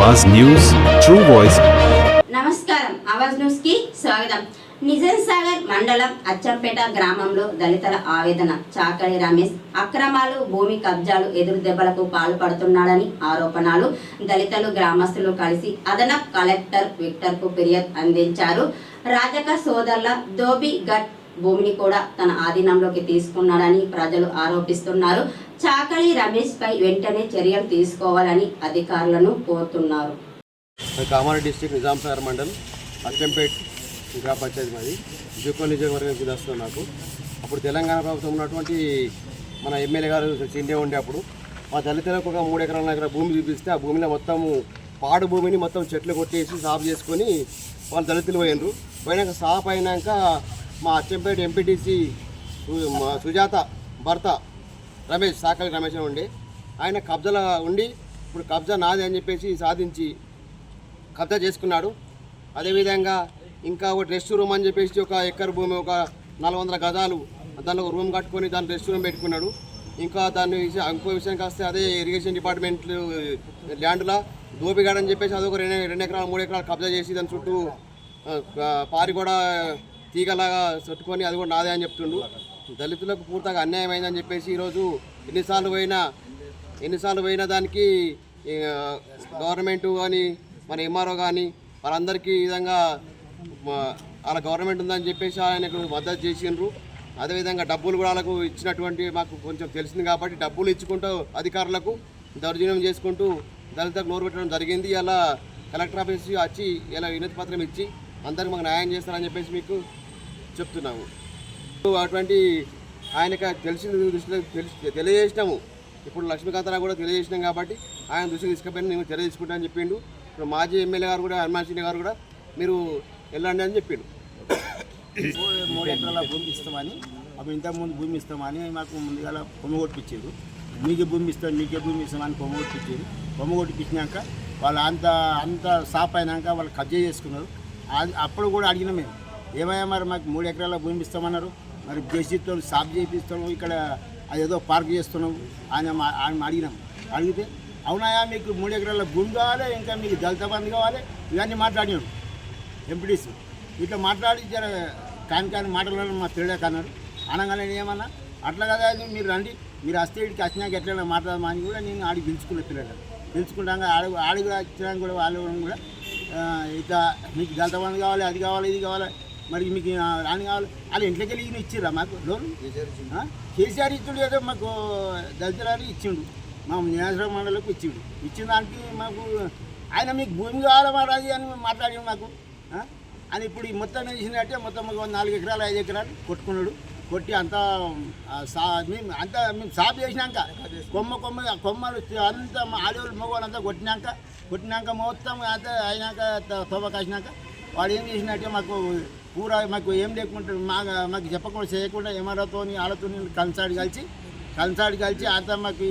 Awaaz news true voice నమస్కారం. ఆవాజ్ న్యూస్కి స్వాగతం. నిజం సాగర్ మండలం అచ్చంపేట గ్రామంలో దళితుల ఆవేదన. చాకలి రమేష్ అక్రమాలు భూమి కబ్జాలు ఎదురు దెబ్బలకు పాల్పడుతున్నాడని ఆరోపణలు దళితులు గ్రామస్తులు కలిసి అదనపు కలెక్టర్ విక్టర్కు ఫిర్యాదు అందించారు. రాజక సోదరుల దోబి గట్ భూమిని కూడా తన ఆధీనంలోకి తీసుకున్నాడని ప్రజలు ఆరోపిస్తున్నారు. చాకలి రమేష్ పై వెంటనే చర్యలు తీసుకోవాలని అధికారులను కోరుతున్నారు. కామారెడ్డి డిస్టిక్ నిజాంసాగర్ మండలం మండల్ అచ్చంపేట్ గ్రామ పంచాయతీ మాది. జుక్కో నియోజకవర్గం కింద వస్తుంది నాకు. అప్పుడు తెలంగాణ ప్రభుత్వం ఉన్నటువంటి మన ఎమ్మెల్యే గారు చిండే ఉండే అప్పుడు మా దళితులకు ఒక మూడు ఎకరాల దగ్గర భూమి చూపిస్తే ఆ భూమిలో మొత్తము పాడు భూమిని మొత్తం చెట్లు కొట్టేసి సాఫ్ చేసుకొని వాళ్ళు దళితులు పోయినరు. పోయినాక సాఫ్ అయినాక మా అచ్చంపేట ఎంపీటీసీ సుజాత భర్త రమేష్ సాకలి రమేష్ ఉండి. ఆయన కబ్జాలో ఉండి ఇప్పుడు కబ్జా నాది అని చెప్పేసి సాధించి కబ్జా చేసుకున్నాడు. అదేవిధంగా ఇంకా ఒక రెస్ట్ రూమ్ అని చెప్పేసి ఒక ఎక్కర్ భూమి ఒక నాలుగు వందల గజాలు దానిలో ఒక రూమ్ కట్టుకొని దాని రెస్ట్ రూమ్ పెట్టుకున్నాడు. ఇంకా దాని విషయం ఇంకో విషయానికి వస్తే అదే ఇరిగేషన్ డిపార్ట్మెంట్ ల్యాండ్లా దోబిగాడని చెప్పేసి అదొక రెండు రెండు ఎకరాలు మూడు ఎకరాలు కబ్జా చేసి దాని చుట్టూ పారి కూడా తీగలాగా చుట్టుకొని అది కూడా నాదే అని చెప్తుండు. దళితులకు పూర్తిగా అన్యాయం అయిందని చెప్పేసి ఈరోజు ఎన్నిసార్లు పోయినా ఎన్నిసార్లు పోయినా దానికి గవర్నమెంట్ కానీ మన ఎంఆర్ఓ కానీ వాళ్ళందరికీ ఈ విధంగా వాళ్ళ గవర్నమెంట్ ఉందని చెప్పేసి ఆయనకు మద్దతు చేసిండ్రు. అదేవిధంగా డబ్బులు కూడా వాళ్ళకు ఇచ్చినటువంటి మాకు కొంచెం తెలిసింది కాబట్టి డబ్బులు ఇచ్చుకుంటూ అధికారులకు దౌర్జన్యం చేసుకుంటూ దళితులకు నోరు పెట్టడం జరిగింది. ఇలా కలెక్టర్ ఆఫీస్ వచ్చి ఇలా వినతి పత్రం ఇచ్చి అందరికి మాకు న్యాయం చేస్తారని చెప్పేసి మీకు చెప్తున్నాము. అటువంటి ఆయనకు తెలిసిన దృష్టిలో తెలిసి తెలియజేసినాము. ఇప్పుడు లక్ష్మీకాంతరావు కూడా తెలియజేసినాం కాబట్టి ఆయన దృష్టికి తీసుకుపోయిన నేను చర్య చెప్పిండు. ఇప్పుడు మాజీ ఎమ్మెల్యే గారు కూడా హనుమాన్ సింగ్ గారు కూడా మీరు వెళ్ళండి అని చెప్పిండు. మూడు ఎకరాల భూమి ఇస్తామని అప్పుడు ఇంతకుముందు భూమి ఇస్తామని మాకు ముందుగా కొమ్మ కొట్టించారు మీకే భూమి ఇస్తాం మీకే భూమి ఇస్తామని కొమ్మ కొట్టించారు కొమ్మ కొట్టిపించినాక వాళ్ళు అంత అంత సాప్ అయినాక వాళ్ళు కబ్జా చేసుకున్నారు. అది అప్పుడు కూడా అడిగినాం మేము. ఏమయ్యా మరి మాకు మూడు ఎకరాల భూమి ఇస్తామన్నారు. మరి జేసీతో సాప్ చేపిస్తాము ఇక్కడ అదేదో పార్క్ చేస్తున్నాం ఆయన మా- ఆయన అడిగినాం. అడిగితే అవునాయా మీకు మూడు ఎకరాల భూమి కావాలి ఇంకా మీకు దళిత బంధు కావాలి ఇవన్నీ మాట్లాడినాం ఎంపీడీసీ. ఇట్లా మాట్లాడి జర కాని కాని మాటలను మా పిల్లలకు అన్నారు. అనగానే ఏమన్నా అట్లా కదా అని మీరు రండి మీరు వస్తే ఇక్కడికి వచ్చినాక ఎట్లా మాట్లాడమా అని కూడా నేను ఆడికి పిలుచుకున్న పిల్లలు. పిలుచుకుంటాక ఆడ ఆడికి కూడా వచ్చినాక కూడా వాళ్ళు కూడా ఇట్లా మీకు బంధు కావాలి అది కావాలి ఇది కావాలి మరి మీకు రాని కావాలి వాళ్ళు ఇంట్లోకి వెళ్ళి ఇచ్చిర్రా మాకు లోన్? కేసీఆర్ ఇచ్చిండు. ఏదో మాకు దళితులని ఇచ్చిండు. మా నియోజక మండలకు ఇచ్చిండు. ఇచ్చిన దానికి మాకు ఆయన మీకు భూమి కావాలా అది అని మాట్లాడి మాకు? అని ఇప్పుడు ఈ మొత్తం చేసినట్టే మొత్తం ఒక నాలుగు ఎకరాలు ఐదు ఎకరాలు కొట్టుకున్నాడు. కొట్టి అంతా సా మేము అంతా మేము సాపు చేసినాక కొమ్మ కొమ్మ కొమ్మలు అంతా ఆడవాళ్ళు మగవాళ్ళు అంతా కొట్టినాక కొట్టినాక మొత్తం అంతా అయినాక త- తోవ కాసినాక వాడు ఏం చేసినట్టే మాకు పూరా మాకు ఏం లేకుండా మా మాకు చెప్పకుండా చేయకుండా ఎమరతో వాళ్ళతో కన్సల్ట్ కలిసి కన్సల్ట్ కలిసి అంతా మాకు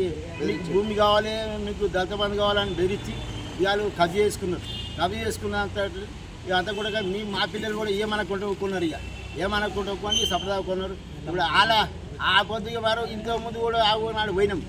మీకు భూమి కావాలి మీకు దళితబంధు కావాలని బెదిరించి ఇవాళ కవి చేసుకున్నారు. కవి చేసుకున్నంత ఇక అంతా కూడా మీ మా పిల్లలు కూడా ఏమనకుండా కొన్నారు ఇక? ఏమనకుండా కొని సపదా కొన్నారు. ఇప్పుడు అలా ఆ కొద్దిగా వారు ఇంతకు ముందు కూడా ఆ నాడు పోయినాం.